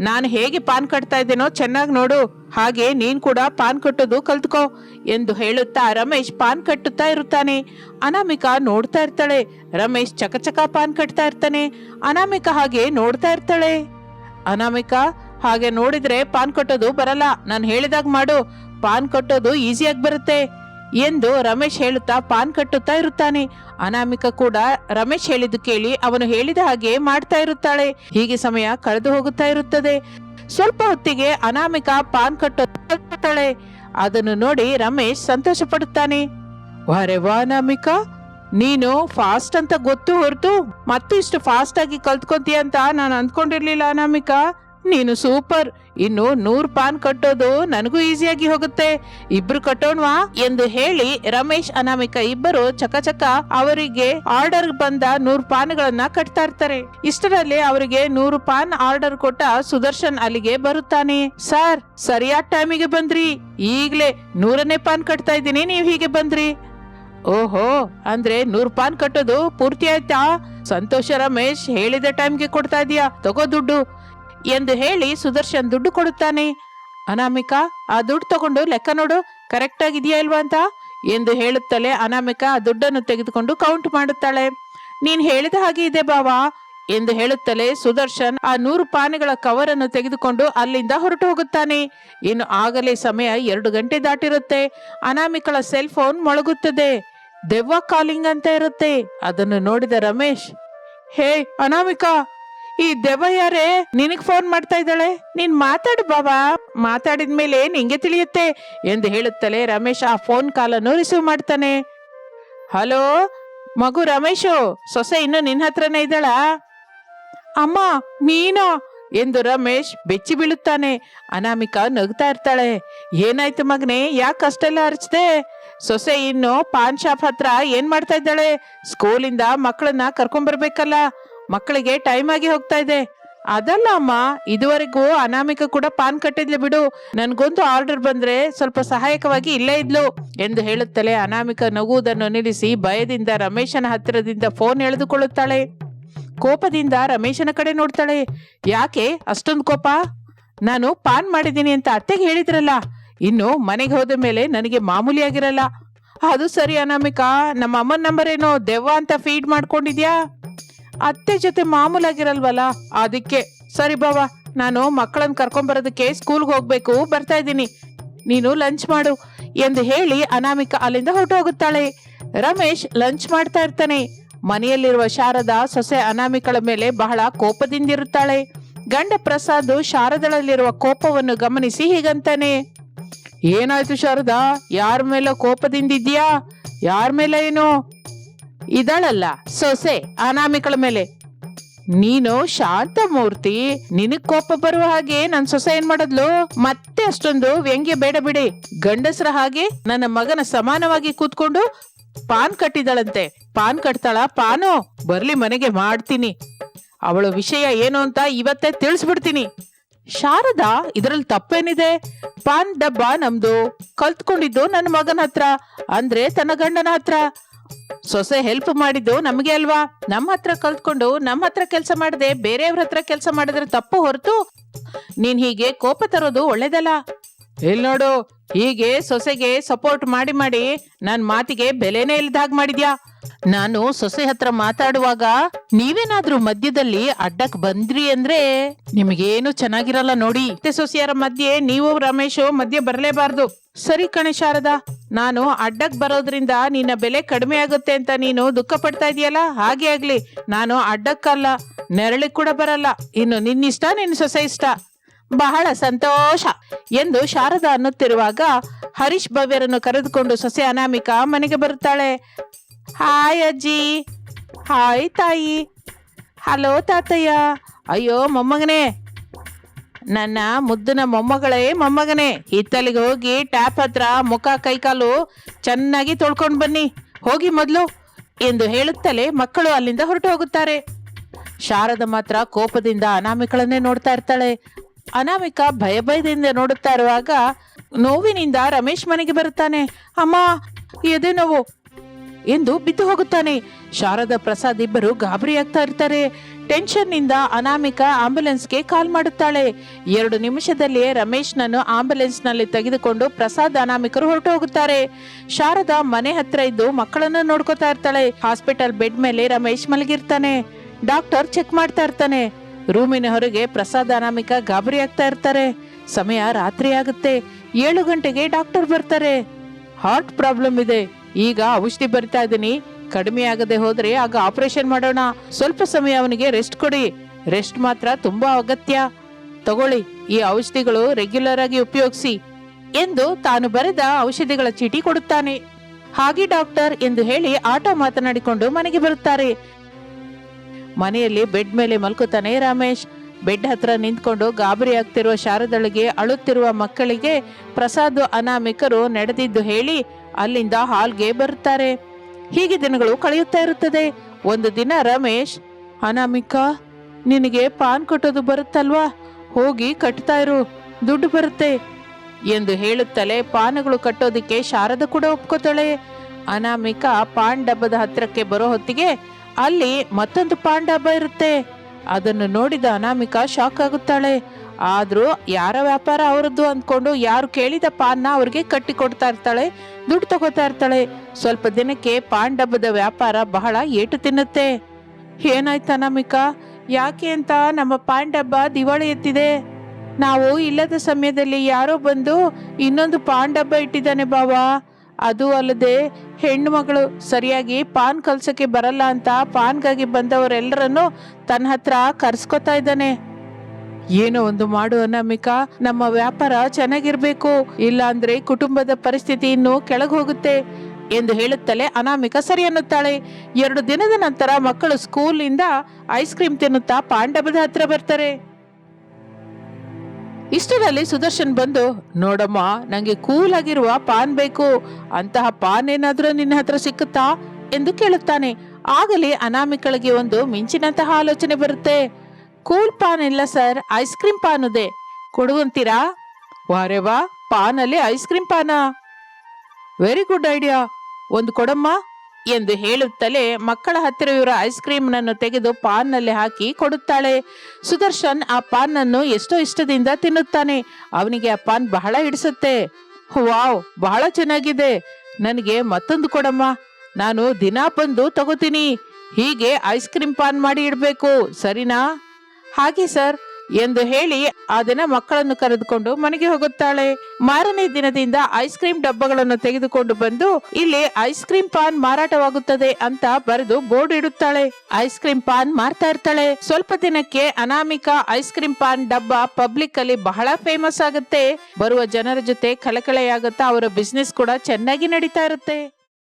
ನಾನು ಹೇಗೆ ಪಾನ್ ಕಟ್ತಾ ಇದ್ದೇನೋ ಚೆನ್ನಾಗಿ ನೋಡು. ಹಾಗೆ ನೀನ್ ಕೂಡ ಪಾನ್ ಕಟ್ಟೋದು ಕಲ್ತ್ಕೋ ಎಂದು ಹೇಳುತ್ತಾ ರಮೇಶ್ ಪಾನ್ ಕಟ್ಟುತ್ತಾ ಇರುತ್ತಾನೆ. ಅನಾಮಿಕಾ ನೋಡ್ತಾ ಇರ್ತಾಳೆ. ರಮೇಶ್ ಚಕಚಕ ಪಾನ್ ಕಟ್ತಾ ಇರ್ತಾನೆ. ಅನಾಮಿಕಾ ಹಾಗೆ ನೋಡ್ತಾ ಇರ್ತಾಳೆ. ಅನಾಮಿಕಾ, ಹಾಗೆ ನೋಡಿದ್ರೆ ಪಾನ್ ಕಟ್ಟೋದು ಬರಲ್ಲ. ನಾನು ಹೇಳಿದಾಗ ಮಾಡು. ಪಾನ್ ಕಟ್ಟೋದು ಈಸಿಯಾಗಿ ಬರುತ್ತೆ. ಎಂದು ರಮೇಶ್ ಹೇಳುತ್ತಾ ಪಾನ್ ಕಟ್ಟುತ್ತಾ ಇರುತ್ತಾನೆ. ಅನಾಮಿಕ ಕೂಡ ರಮೇಶ್ ಹೇಳಿದ್ದು ಕೇಳಿ ಅವನು ಹೇಳಿದ ಹಾಗೆ ಮಾಡ್ತಾ ಇರುತ್ತಾಳೆ. ಹೀಗೆ ಸಮಯ ಕಳೆದು ಹೋಗುತ್ತಾ ಇರುತ್ತದೆ. ಸ್ವಲ್ಪ ಹೊತ್ತಿಗೆ ಅನಾಮಿಕ ಪಾನ್ ಕಟ್ಟುತ್ತಾಳೆ ಅದನ್ನು ನೋಡಿ ರಮೇಶ್ ಸಂತೋಷ ಪಡುತ್ತಾನೆ ವಾ ಅನಾಮಿಕಾ, ನೀನು ಫಾಸ್ಟ್ ಅಂತ ಗೊತ್ತು ಹೊರತು ಮತ್ತಿಷ್ಟು ಫಾಸ್ಟ್ ಆಗಿ ಕಲ್ತ್ಕೊಂತೀಯ ಅಂತ ನಾನು ಅಂದ್ಕೊಂಡಿರ್ಲಿಲ್ಲ ಅನಾಮಿಕಾ. ನೀನು ಸೂಪರ್. ಇನ್ನು ನೂರ್ ಪಾನ್ ಕಟ್ಟೋದು ನನಗೂ ಈಸಿಯಾಗಿ ಹೋಗುತ್ತೆ. ಇಬ್ರು ಕಟ್ಟೋಣ್ವಾ? ಎಂದು ಹೇಳಿ ರಮೇಶ್, ಅನಾಮಿಕ ಇಬ್ಬರು ಚಕಚಕ ಅವರಿಗೆ ಆರ್ಡರ್ ಬಂದ ನೂರು ಪಾನ್ಗಳನ್ನ ಕಟ್ತಾ ಇರ್ತಾರೆ. ಇಷ್ಟರಲ್ಲಿ ಅವರಿಗೆ ನೂರು ಪಾನ್ ಆರ್ಡರ್ ಕೊಟ್ಟ ಸುದರ್ಶನ್ ಅಲ್ಲಿಗೆ ಬರುತ್ತಾನೆ. ಸರ್, ಸರಿಯಾದ ಟೈಮಿಗೆ ಬಂದ್ರಿ. ಈಗ್ಲೇ ನೂರನೇ ಪಾನ್ ಕಟ್ತಾ ಇದ್ದೀನಿ, ನೀವು ಹೀಗೆ ಬಂದ್ರಿ. ಓಹೋ, ಅಂದ್ರೆ ನೂರ್ ಪಾನ್ ಕಟ್ಟೋದು ಪೂರ್ತಿ ಆಯ್ತಾ? ಸಂತೋಷ ರಮೇಶ್ ಹೇಳಿದ ಟೈಮ್ಗೆ ಕೊಡ್ತಾ ಇದೀಯಾ? ತಗೋ ದುಡ್ಡು. ಎಂದು ಹೇಳಿ ಸುದರ್ಶನ್ ದುಡ್ಡು ಕೊಡುತ್ತಾನೆ. ಅನಾಮಿಕಾ, ಆ ದುಡ್ಡು ತಗೊಂಡು ಲೆಕ್ಕ ನೋಡು ಕರೆಕ್ಟ್ ಆಗಿದೆಯಾ ಇಲ್ವಾ ಅಂತ? ಎಂದು ಹೇಳುತ್ತಲೇ ಅನಾಮಿಕಾ ಆ ದುಡ್ಡನ್ನು ತೆಗೆದುಕೊಂಡು ಕೌಂಟ್ ಮಾಡುತ್ತಾಳೆ. ನೀನ್ ಹೇಳಿದ ಹಾಗೆ ಇದೆ ಬಾವಾ, ಎಂದು ಹೇಳುತ್ತಲೇ ಸುದರ್ಶನ್ ಆ ನೂರು ಪಾನಿಗಳ ಕವರ್ ಅನ್ನು ತೆಗೆದುಕೊಂಡು ಅಲ್ಲಿಂದ ಹೊರಟು ಹೋಗುತ್ತಾನೆ. ಇನ್ನು ಆಗಲೇ ಸಮಯ ಎರಡು ಗಂಟೆ ದಾಟಿರುತ್ತೆ. ಅನಾಮಿಕಳ ಸೆಲ್ ಫೋನ್ ಮೊಳಗುತ್ತದೆ. ದೆವ್ವ ಕಾಲಿಂಗ್ ಅಂತ ಇರುತ್ತೆ. ಅದನ್ನು ನೋಡಿದ ರಮೇಶ್, ಹೇ ಅನಾಮಿಕಾ ಈ ದೆವ್ವ ಯಾರೇ ನಿನಗ್ ಫೋನ್ ಮಾಡ್ತಾ ಇದ್ದಾಳೆ? ನೀನ್ ಮಾತಾಡು ಬಾಬಾ. ಮಾತಾಡಿದ್ಮೇಲೆ ನಿಂಗೆ ತಿಳಿಯುತ್ತೆ? ಎಂದು ಹೇಳುತ್ತಲೇ ರಮೇಶ್ ಆ ಫೋನ್ ಕಾಲನ್ನು ರಿಸೀವ್ ಮಾಡ್ತಾನೆ. ಹಲೋ, ಮಗು ರಮೇಶು, ಸೊಸೆ ಇನ್ನು ನಿನ್ನ ಹತ್ರನೇ ಇದ್ದಾಳಾ? ಅಮ್ಮ, ಮೀನಾ ಎಂದು ರಮೇಶ್ ಬೆಚ್ಚಿ ಬೀಳುತ್ತಾನೆ. ಅನಾಮಿಕ ನಗ್ತಾ ಇರ್ತಾಳೆ. ಏನಾಯ್ತು ಮಗನೇ, ಯಾಕೆ ಅಷ್ಟೆಲ್ಲ ಅರ್ಚ್ದೆ? ಸೊಸೆ ಇನ್ನು ಪಾನ್ ಶಾಪ್ ಹತ್ರ ಏನ್ ಮಾಡ್ತಾ ಇದ್ದಾಳೆ? ಸ್ಕೂಲಿಂದ ಮಕ್ಕಳನ್ನ ಕರ್ಕೊಂಬರ್ಬೇಕಲ್ಲ ಮಕ್ಕಳಿಗೆ ಟೈಮ್ ಆಗಿ ಹೋಗ್ತಾ ಇದೆ. ಅದಲ್ಲ ಅಮ್ಮ, ಇದುವರೆಗೂ ಅನಾಮಿಕ ಕೂಡ ಪಾನ್ ಕಟ್ಟಿದ್ಲು ಬಿಡು. ನನ್ಗೊಂದು ಆರ್ಡರ್ ಬಂದ್ರೆ ಸ್ವಲ್ಪ ಸಹಾಯಕವಾಗಿ ಇಲ್ಲೇ ಇದ್ಲು ಎಂದು ಹೇಳುತ್ತಲೇ ಅನಾಮಿಕ ನಗುವುದನ್ನು ನಿಲ್ಲಿಸಿ ಭಯದಿಂದ ರಮೇಶನ ಹತ್ತಿರದಿಂದ ಫೋನ್ ಎಳೆದುಕೊಳ್ಳುತ್ತಾಳೆ. ಕೋಪದಿಂದ ರಮೇಶನ ಕಡೆ ನೋಡ್ತಾಳೆ. ಯಾಕೆ? ಅಷ್ಟೊಂದು ಕೋಪ? ನಾನು ಪಾನ್ ಮಾಡಿದ್ದೀನಿ ಅಂತ ಅತ್ತೆಗೆ ಹೇಳಿದ್ರಲ್ಲ. ಇನ್ನು ಮನೆಗೆ ಹೋದ ಮೇಲೆ ನನಗೆ ಮಾಮೂಲಿಯಾಗಿರಲ್ಲ. ಅದು ಸರಿ ಅನಾಮಿಕಾ, ನಮ್ಮ ಅಮ್ಮನ ನಂಬರ್ ಏನೋ ದೆವ್ವ ಅಂತ ಫೀಡ್ ಮಾಡ್ಕೊಂಡಿದ್ಯಾ? ಅತ್ತೆ ಜೊತೆ ಮಾಮೂಲಾಗಿರಲ್ವಲ್ಲ? ಅದಕ್ಕೆ. ಸರಿ ಬಾವಾ, ನಾನು ಮಕ್ಕಳನ್ನ ಕರ್ಕೊಂಬರೋದಕ್ಕೆ ಸ್ಕೂಲ್ಗೆ ಹೋಗ್ಬೇಕು, ಬರ್ತಾ ಇದ್ದೀನಿ. ನೀನು ಲಂಚ್ ಮಾಡು ಎಂದು ಹೇಳಿ ಅನಾಮಿಕ ಅಲ್ಲಿಂದ ಹೊರಟು ಹೋಗುತ್ತಾಳೆ ರಮೇಶ್ ಲಂಚ್ ಮಾಡ್ತಾ ಇರ್ತಾನೆ. ಮನೆಯಲ್ಲಿರುವ ಶಾರದಾ ಸೊಸೆ ಅನಾಮಿಕಳ ಮೇಲೆ ಬಹಳ ಕೋಪದಿಂದಿರುತ್ತಾಳೆ. ಗಂಡ ಪ್ರಸಾದ್ ಶಾರದಳಲ್ಲಿರುವ ಕೋಪವನ್ನು ಗಮನಿಸಿ ಹೀಗಂತಾನೆ, ಏನಾಯ್ತು ಶಾರದಾ? ಯಾರ ಮೇಲೆ ಕೋಪದಿಂದಿದ್ಯಾ ಯಾರ ಮೇಲೆ ಏನು? ಇದಳಲ್ಲ, ಸೊಸೆ, ಅನಾಮಿಕಳ ಮೇಲೆ. ನೀನು ಶಾಂತ ಮೂರ್ತಿ ನಿನಗ್ ಕೋಪ ಬರುವ ಹಾಗೆ ನನ್ ಸೊಸೆ ಏನ್ ಮಾಡದ್ಲು? ಮತ್ತೆ ಅಷ್ಟೊಂದು ವ್ಯಂಗ್ಯ ಬೇಡ ಬಿಡಿ. ಗಂಡಸರ ಹಾಗೆ ನನ್ನ ಮಗನ ಸಮಾನವಾಗಿ ಕೂತ್ಕೊಂಡು ಪಾನ್ ಕಟ್ಟಿದಳಂತೆ. ಪಾನ್ ಕಟ್ತಾಳ, ಪಾನು. ಬರ್ಲಿ ಮನೆಗೆ ಮಾಡ್ತೀನಿ. ಅವಳ ವಿಷಯ ಏನು ಅಂತ ಇವತ್ತೇ ತಿಳಿಸ್ಬಿಡ್ತೀನಿ. ಶಾರದಾ, ಇದ್ರಲ್ಲಿ ತಪ್ಪೇನಿದೆ? ಪಾನ್ ಡಬ್ಬ ನಮ್ದು. ಕಲ್ತ್ಕೊಂಡಿದ್ದು ನನ್ನ ಮಗನ ಹತ್ರ, ಅಂದ್ರೆ ತನ್ನ ಗಂಡನ ಹತ್ರ. ಸೊಸೆ ಹೆಲ್ಪ್ ಮಾಡಿದ್ದು ನಮಗೆ ಅಲ್ವಾ? ನಮ್ಮ ಹತ್ರ ಕಲ್ತ್ಕೊಂಡು ನಮ್ಮ ಹತ್ರ ಕೆಲಸ ಮಾಡದೆ, ಬೇರೆಯವ್ರ ಹತ್ರ ಕೆಲಸ ಮಾಡಿದ್ರೆ ತಪ್ಪು ಹೊರತು ನೀನ್ ಹೀಗೆ ಕೋಪ ತರೋದು ಒಳ್ಳೇದಲ್ಲ. ಇಲ್ ನೋಡು, ಹೀಗೆ ಸೊಸೆಗೆ ಸಪೋರ್ಟ್ ಮಾಡಿ ಮಾಡಿ ನನ್ ಮಾತಿಗೆ ಬೆಲೆನೇ ಇಲ್ದಾಗ ಮಾಡಿದ್ಯಾ? ನಾನು ಸೊಸೆ ಹತ್ರ ಮಾತಾಡುವಾಗ ನೀವೇನಾದ್ರೂ ಮಧ್ಯದಲ್ಲಿ ಅಡ್ಡಕ್ ಬಂದ್ರಿ ಅಂದ್ರೆ ನಿಮಗೇನು ಚೆನ್ನಾಗಿರಲ್ಲ ನೋಡಿ. ಮತ್ತೆ ಸೊಸೆಯರ ಮಧ್ಯೆ ನೀವು ರಮೇಶ್ ಮಧ್ಯೆ ಬರಲೇಬಾರ್ದು. ಸರಿ ಕಣೆ ಶಾರದಾ, ನಾನು ಅಡ್ಡಕ್ಕೆ ಬರೋದ್ರಿಂದ ನಿನ್ನ ಬೆಲೆ ಕಡಿಮೆ ಆಗುತ್ತೆ ಅಂತ ನೀನು ದುಃಖ ಪಡ್ತಾ ಇದೆಯಲ್ಲ? ಹಾಗೆ ಆಗ್ಲಿ, ನಾನು ಅಡ್ಡಕ್ಕಲ್ಲ, ನೆರಳಿ ಕೂಡ ಬರಲ್ಲ. ಇನ್ನು ನಿನ್ನಿಷ್ಟ, ನಿನ್ನ ಸೊಸೆ ಇಷ್ಟ. ಬಹಳ ಸಂತೋಷ ಎಂದು ಶಾರದಾ ಅನ್ನುತ್ತಿರುವಾಗ ಹರೀಶ್ ಭವ್ಯರನ್ನು ಕರೆದುಕೊಂಡು ಸೊಸೆ ಅನಾಮಿಕಾ ಮನೆಗೆ ಬರುತ್ತಾಳೆ. ಹಾಯ್ ಅಜ್ಜಿ. ಹಾಯ್ ತಾಯಿ. ಹಲೋ ತಾತಯ್ಯ. ಅಯ್ಯೋ ಮೊಮ್ಮಗನೇ ನನ್ನ ಮುದ್ದಿನ ಮೊಮ್ಮಗಳೇ, ಮೊಮ್ಮಗನೇ, ಹಿತ್ತಲಿಗೆ ಹೋಗಿ ಟ್ಯಾಪ್ ಹತ್ರ ಮುಖ, ಕೈಕಾಲು ಚೆನ್ನಾಗಿ ತೊಳ್ಕೊಂಡು ಬನ್ನಿ. ಹೋಗಿ ಮೊದಲು ಎಂದು ಹೇಳುತ್ತಲೇ ಮಕ್ಕಳು ಅಲ್ಲಿಂದ ಹೊರಟು ಹೋಗುತ್ತಾರೆ. ಶಾರದ ಮಾತ್ರ ಕೋಪದಿಂದ ಅನಾಮಿಕಳನ್ನೇ ನೋಡ್ತಾ ಇರ್ತಾಳೆ. ಅನಾಮಿಕ ಭಯ ಭಯದಿಂದ ನೋಡುತ್ತಾ ಇರುವಾಗ ನೋವಿನಿಂದ ರಮೇಶ್ ಮನೆಗೆ ಬರುತ್ತಾನೆ. ಅಮ್ಮ, ಎದೆ ನೋವು ಎಂದು ಬಿದ್ದು ಹೋಗುತ್ತಾನೆ. ಶಾರದ ಪ್ರಸಾದ್ ಇಬ್ಬರು ಗಾಬರಿ ಆಗ್ತಾ ಇರ್ತಾರೆ. ಟೆನ್ಷನ್ನಿಂದ ಅನಾಮಿಕ ಆಂಬ್ಯುಲೆನ್ಸ್ಗೆ ಕಾಲ್ ಮಾಡುತ್ತಾಳೆ. ಎರಡು ನಿಮಿಷದಲ್ಲಿಯೇ ರಮೇಶ್ನನ್ನು ಆಂಬ್ಯುಲೆನ್ಸ್ನಲ್ಲಿ ತೆಗೆದುಕೊಂಡು ಪ್ರಸಾದ್ ಅನಾಮಿಕರು ಹೊರಟು ಹೋಗುತ್ತಾರೆ ಶಾರದಾ ಮನೆ ಹತ್ರ ಇದ್ದು ಮಕ್ಕಳನ್ನು ನೋಡ್ಕೋತಾ ಇರ್ತಾಳೆ. ಹಾಸ್ಪಿಟಲ್ ಬೆಡ್ ಮೇಲೆ ರಮೇಶ್ ಮಲಗಿರ್ತಾನೆ. ಡಾಕ್ಟರ್ ಚೆಕ್ ಮಾಡ್ತಾ ಇರ್ತಾನೆ. ರೂಮಿನ ಹೊರಗೆ ಪ್ರಸಾದ್ ಅನಾಮಿಕ ಗಾಬರಿ ಆಗ್ತಾ ಇರ್ತಾರೆ. ಸಮಯ ರಾತ್ರಿ ಆಗುತ್ತೆ. ಏಳು ಗಂಟೆಗೆ ಡಾಕ್ಟರ್ ಬರ್ತಾರೆ. ಹಾರ್ಟ್ ಪ್ರಾಬ್ಲಮ್ ಇದೆ. ಈಗ ಔಷಧಿ ಬರಿತಾ ಇದ್ದೀನಿ. ಕಡಿಮೆ ಆಗದೆ ಹೋದ್ರೆ ಆಗ ಆಪರೇಷನ್ ಮಾಡೋಣ. ಸ್ವಲ್ಪ ಸಮಯ ಅವನಿಗೆ ರೆಸ್ಟ್ ಕೊಡಿ. ರೆಸ್ಟ್ ಮಾತ್ರ ತುಂಬಾ ಅಗತ್ಯ. ತಗೊಳ್ಳಿ, ಈ ಔಷಧಿಗಳು ರೆಗ್ಯುಲರ್ ಆಗಿ ಉಪಯೋಗಿಸಿ ಎಂದು ತಾನು ಬರೆದ ಔಷಧಿಗಳ ಚೀಟಿ ಕೊಡುತ್ತಾನೆ. ಹಾಗೆ ಡಾಕ್ಟರ್ ಎಂದು ಹೇಳಿ ಆಟೋ ಮಾತನಾಡಿಕೊಂಡು ಮನೆಗೆ ಬರುತ್ತಾರೆ. ಮನೆಯಲ್ಲಿ ಬೆಡ್ ಮೇಲೆ ಮಲ್ಕುತ್ತಾನೆ ರಮೇಶ್. ಬೆಡ್ ಹತ್ರ ನಿಂತ್ಕೊಂಡು ಗಾಬರಿ ಆಗ್ತಿರುವ ಶಾರದಳಿಗೆ, ಅಳುತ್ತಿರುವ ಮಕ್ಕಳಿಗೆ ಪ್ರಸಾದ್ ಅನಾಮಿಕರು ನಡೆದಿದ್ದು ಹೇಳಿ ಅಲ್ಲಿಂದ ಹಾಲ್ಗೆ ಬರುತ್ತಾರೆ. ಹೀಗೆ ದಿನಗಳು ಕಳೆಯುತ್ತಾ ಇರುತ್ತದೆ. ಒಂದು ದಿನ ರಮೇಶ್, ಅನಾಮಿಕಾ, ನಿನಗೆ ಪಾನ್ ಕಟ್ಟೋದು ಬರುತ್ತಲ್ವಾ? ಹೋಗಿ ಕಟ್ತಾ ಇರು, ದುಡ್ಡು ಬರುತ್ತೆ ಎಂದು ಹೇಳುತ್ತಲೇ ಪಾನಗಳು ಕಟ್ಟೋದಿಕ್ಕೆ ಶಾರದ ಕೂಡ ಒಪ್ಕೋತಾಳೆ. ಅನಾಮಿಕಾ ಪಾನ್ ಡಬ್ಬದ ಹತ್ತಿರಕ್ಕೆ ಬರೋ ಹೊತ್ತಿಗೆ ಅಲ್ಲಿ ಮತ್ತೊಂದು ಪಾನ್ ಡಬ್ಬ ಇರುತ್ತೆ. ಅದನ್ನು ನೋಡಿದ ಅನಾಮಿಕಾ ಶಾಕ್ ಆಗುತ್ತಾಳೆ. ಆದ್ರೂ ಯಾರ ವ್ಯಾಪಾರ ಅವರದ್ದು ಅಂದ್ಕೊಂಡು ಯಾರು ಕೇಳಿದ ಪಾನ್ನ ಅವ್ರಿಗೆ ಕಟ್ಟಿ ಕೊಡ್ತಾ ಇರ್ತಾಳೆ, ದುಡ್ಡು ತಗೋತಾ ಇರ್ತಾಳೆ. ಸ್ವಲ್ಪ ದಿನಕ್ಕೆ ಪಾನ್ ಡಬ್ಬದ ವ್ಯಾಪಾರ ಬಹಳ ಏಟು ತಿನ್ನುತ್ತೆ. ಏನಾಯ್ತು ಅನಾಮಿಕಾ ಯಾಕೆ ಅಂತ ನಮ್ಮ ಪಾನ್ ಡಬ್ಬ ದಿವಾಳಿ ಎತ್ತಿದೆ. ನಾವು ಇಲ್ಲದ ಸಮಯದಲ್ಲಿ ಯಾರೋ ಬಂದು ಇನ್ನೊಂದು ಪಾನ್ ಡಬ್ಬ ಇಟ್ಟಿದ್ದಾನೆ ಬಾವಾ. ಅದು ಅಲ್ಲದೆ ಹೆಣ್ಣು ಮಗಳು ಸರಿಯಾಗಿ ಪಾನ್ ಕಲ್ಸಕ್ಕೆ ಬರಲ್ಲ ಅಂತ ಪಾನ್ಗಾಗಿ ಬಂದವರೆಲ್ಲರನ್ನು ತನ್ನ ಹತ್ರ ಕರ್ಸ್ಕೊತಾ ಇದ್ದಾನೆ. ಏನೋ ಒಂದು ಮಾಡು ಅನಾಮಿಕಾ, ನಮ್ಮ ವ್ಯಾಪಾರ ಚೆನ್ನಾಗಿರ್ಬೇಕು ಇಲ್ಲ ಅಂದ್ರೆ ಕುಟುಂಬದ ಪರಿಸ್ಥಿತಿ ಇನ್ನು ಕೆಳಗೆ ಹೋಗುತ್ತೆ ಎಂದು ಹೇಳುತ್ತಲೇ ಅನಾಮಿಕ ಸರಿ ಅನ್ನುತ್ತಾಳೆ. ಎರಡು ದಿನದ ನಂತರ ಮಕ್ಕಳು ಸ್ಕೂಲಿಂದ ಐಸ್ ಕ್ರೀಮ್ ತಿನ್ನುತ್ತಾ ಪಾಂಡವದ ಹತ್ರ ಬರ್ತಾರೆ. ಇಷ್ಟರಲ್ಲಿ ಸುದರ್ಶನ್ ಬಂದು, ನೋಡಮ್ಮ, ನಂಗೆ ಕೂಲ್ ಆಗಿರುವ ಪಾನ್ ಬೇಕು, ಅಂತಹ ಪಾನ್ ಏನಾದರೂ ನಿನ್ನ ಹತ್ರ ಸಿಕ್ಕುತ್ತಾ? ಎಂದು ಕೇಳುತ್ತಾನೆ. ಆಗಲೇ ಅನಾಮಿಕಳಿಗೆ ಒಂದು ಮಿಂಚಿನಂತಹ ಆಲೋಚನೆ ಬರುತ್ತೆ. ಕೂಲ್ ಪಾನ್ ಇಲ್ಲ ಸರ್ ಐಸ್ ಕ್ರೀಮ್ ಪಾನ್ ಇದೆ ಕೊಡುವಂತೀರಾ? ವಾರೆ ವಾ, ಪಾನಲ್ಲಿ ice cream paan? Very good idea ಒಂದು ಕೊಡಮ್ಮ ಎಂದು ಹೇಳುತ್ತಲೇ ಮಕ್ಕಳ ಹತ್ತಿರ ಇವರ ಐಸ್ ಕ್ರೀಮ್ನನ್ನು ತೆಗೆದು ಪಾನ್ನಲ್ಲಿ ಹಾಕಿ ಕೊಡುತ್ತಾಳೆ. ಸುದರ್ಶನ್ ಆ ಪಾನ್ನನ್ನು ಎಷ್ಟೋ ಇಷ್ಟದಿಂದ ತಿನ್ನುತ್ತಾನೆ. ಅವನಿಗೆ ಆ ಪಾನ್ ಬಹಳ ಹಿಡಿಸುತ್ತೆ. ವಾವ್, ಬಹಳ ಚೆನ್ನಾಗಿದೆ. ನನಗೆ ಮತ್ತೊಂದು ಕೊಡಮ್ಮ. ನಾನು ದಿನಾ ಬಂದು ತಗೋತೀನಿ. ಹೀಗೆ ಐಸ್ ಕ್ರೀಮ್ ಪಾನ್ ಮಾಡಿ ಇಡಬೇಕು. ಸರಿನಾ? ಹಾಗೆ ಸರ್ ಎಂದು ಹೇಳಿ ಆ ದಿನ ಮಕ್ಕಳನ್ನು ಕರೆದುಕೊಂಡು ಮನೆಗೆ ಹೋಗುತ್ತಾಳೆ. ಮಾರನೇ ದಿನದಿಂದ ಐಸ್ ಕ್ರೀಮ್ ಡಬ್ಬಗಳನ್ನು ತೆಗೆದುಕೊಂಡು ಬಂದು ಇಲ್ಲಿ ಐಸ್ ಕ್ರೀಮ್ ಪಾನ್ ಮಾರಾಟವಾಗುತ್ತದೆ ಅಂತ ಬರೆದು ಬೋರ್ಡ್ ಇಡುತ್ತಾಳೆ. ಐಸ್ ಕ್ರೀಮ್ ಪಾನ್ ಮಾರ್ತಾ ಇರ್ತಾಳೆ. ಸ್ವಲ್ಪ ದಿನಕ್ಕೆ ಅನಾಮಿಕ ಐಸ್ ಕ್ರೀಮ್ ಪಾನ್ ಡಬ್ಬ ಪಬ್ಲಿಕ್ ಅಲ್ಲಿ ಬಹಳ ಫೇಮಸ್ ಆಗುತ್ತೆ. ಬರುವ ಜನರ ಜೊತೆ ಕಳಕಳೆಯಾಗುತ್ತಾ ಅವರ ಬಿಸ್ನೆಸ್ ಕೂಡ ಚೆನ್ನಾಗಿ ನಡೀತಾ ಇರುತ್ತೆ.